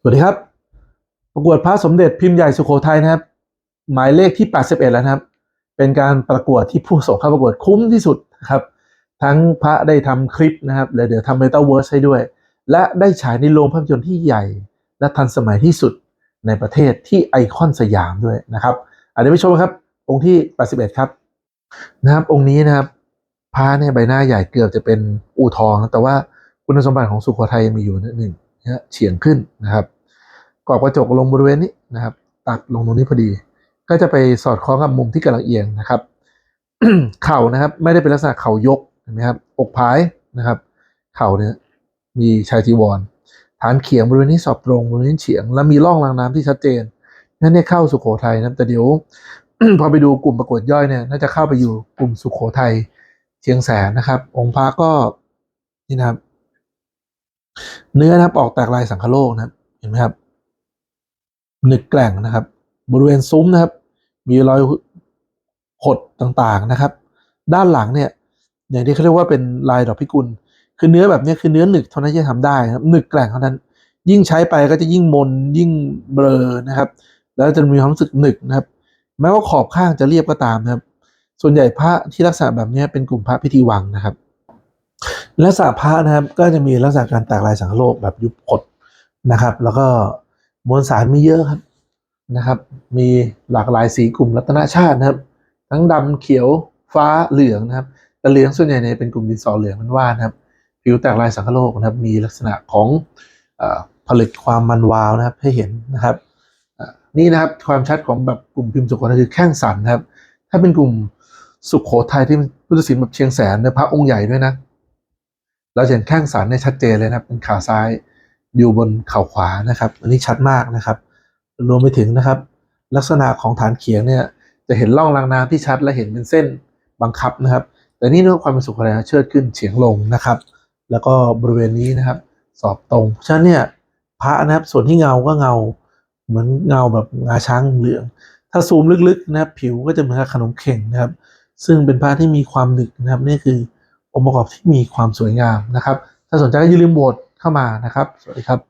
สวัสดีครับ ประกวดพระสมเด็จพิมพ์ใหญ่สุโขทัยนะครับ หมายเลขที่ 81 แล้วนะครับ เป็นการประกวดที่ผู้ส่งเข้าประกวดคุ้มที่สุดนะครับ ทั้งพระได้ทำคลิปนะครับแล้วเดี๋ยวทำเมตาเวิร์สให้ด้วย และได้ฉายในโรงภาพยนตร์ที่ใหญ่ และทันสมัยที่สุดในประเทศที่ไอคอนสยามด้วยนะครับอันนี้ไปชมครับ องค์ที่ 81 ครับนะครับ องค์นี้นะครับพระเนี่ยใบหน้าใหญ่เกือบจะเป็นอู่ทอง แต่ว่าคุณสมบัติของสุโขทัยยังมีอยู่นิดหนึ่ง นะเฉียงขึ้นนะครับกรอบกระจกลงบริเวณนี้นะครับ ตัดลงตรงนี้พอดี ก็จะไปสอดคล้องกับมุมที่กำลังเอียงนะครับเข่านะครับ ไม่ได้เป็นลักษณะเข่ายกเห็นไหมครับอกพายนะครับ เข่าเนี่ยมีชายจีวร ฐานเขียงบริเวณนี้สอบตรงบริเวณนี้เฉียง และมีร่องรางน้ำที่ชัดเจนนั่นเนี่ยเข้าสุโขทัยนะครับแต่เดี๋ยวพอไปดูกลุ่มประกวดย่อยเนี่ยน่าจะเข้าไปอยู่กลุ่มสุโขทัยเชียงแสนนะครับ องค์พระก็นี่นะครับ เนื้อนะครับออกแตกลายสังคโลกนะครับ เห็นไหมครับ หนึกแกร่งนะครับ บริเวณซุ้มนะครับ มีรอยหดต่างๆนะครับ ด้านหลังเนี่ย อย่างที่เขาเรียกว่าเป็นลายดอกพิกุล คือเนื้อแบบนี้คือเนื้อหนึกเท่านั้นที่จะทำได้นะครับ หนึกแกร่งเท่านั้น ยิ่งใช้ไปก็จะยิ่งมนยิ่งเบลอนะครับ แล้วจะมีความรู้สึกหนึกนะครับ แม้ว่าขอบข้างจะเรียบก็ตามนะครับ ส่วนใหญ่พระที่ลักษณะแบบนี้เป็นกลุ่มพระพิธีวังนะครับ ลักษณะพระนะครับก็จะมีลักษณะการแตกลายสังคโลกแบบยุบขดนะครับ แล้วก็มวลสารมีเยอะครับนะครับ มีหลากหลายสีกลุ่มรัตนชาตินะครับ ทั้งดำเขียวฟ้าเหลืองนะครับแต่เหลืองส่วนใหญ่เนี่ยเป็นกลุ่มดินสอเหลืองมันว่านะครับผิวแตกลายสังคโลกนะครับ มีลักษณะของอผลึกความมันวาวนะครับให้เห็นนะครับนี่นะครับความชัดของแบบกลุ่มพิมพ์สุโขทัยคือแข้งสันนะครับ ถ้าเป็นกลุ่มสุโขทัยที่พุทธศิลป์แบบเชียงแสนนี่ยพระองค์ใหญ่ด้วยนะ เราเห็นแข้งสันเนี่ยชัดเจนเลยนะครับ เป็นขาซ้ายอยู่บนเข่าขวานะครับ อันนี้ชัดมากนะครับ รวมไปถึงนะครับ ลักษณะของฐานเขียงเนี่ย จะเห็นร่องรางน้ำที่ชัดและเห็นเป็นเส้นบังคับนะครับ แต่นี่เนื่องความเป็นสุขอะไรเชิดขึ้นเฉียงลงนะครับ แล้วก็บริเวณนี้นะครับ สอบตรงเพราะฉะนั้นเนี่ยพระนะครับส่วนที่เงาก็เงา เหมือนเงาแบบงาช้างเหลือง ถ้าซูมลึกๆนะครับ ผิวก็จะเหมือนขนมเข่งนะครับ ซึ่งเป็นพระที่มีความหนึกนะครับนี่คือ องค์ประกอบที่มีความสวยงามนะครับ ถ้าสนใจก็อย่าลืมโหวตเข้ามานะครับ สวัสดีครับ